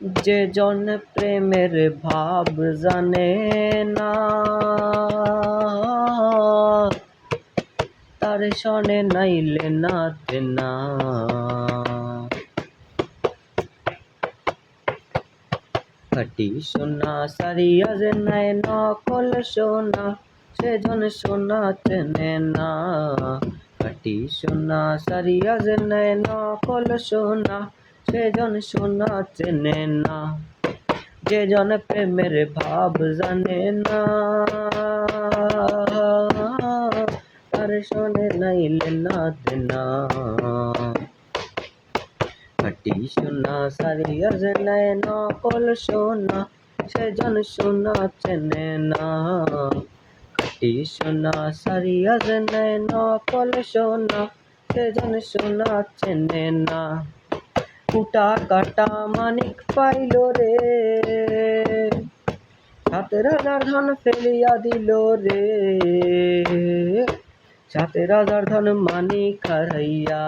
যে জন প্রেমের ভাব জানে না, তার সনে নাইলে নাতে না। খাটি সোনা সারিয়া যে নাই, নকল সোনা, সেজন সোনা চেনে না। খাটি সোনা সারিয়া যে নাই, নকল সোনা সেজন সোনা চেনে না যে জন প্রেমের ভাব জানে না। তার শোনে নাইলে না। দেনা খাটি সোনা সারিয়া নাই নকল সোনা সেজন সোনা চেনে না। খাটি সোনা সারিয়া নাই নকল সোনা সেজন সোনা চেনে না। কুটা কাটা মানিক পাইল রে। সাতের হাজার ধান ফেলিয়া দিল রে। সাতের হাজার ধান মানিক হারাইয়া।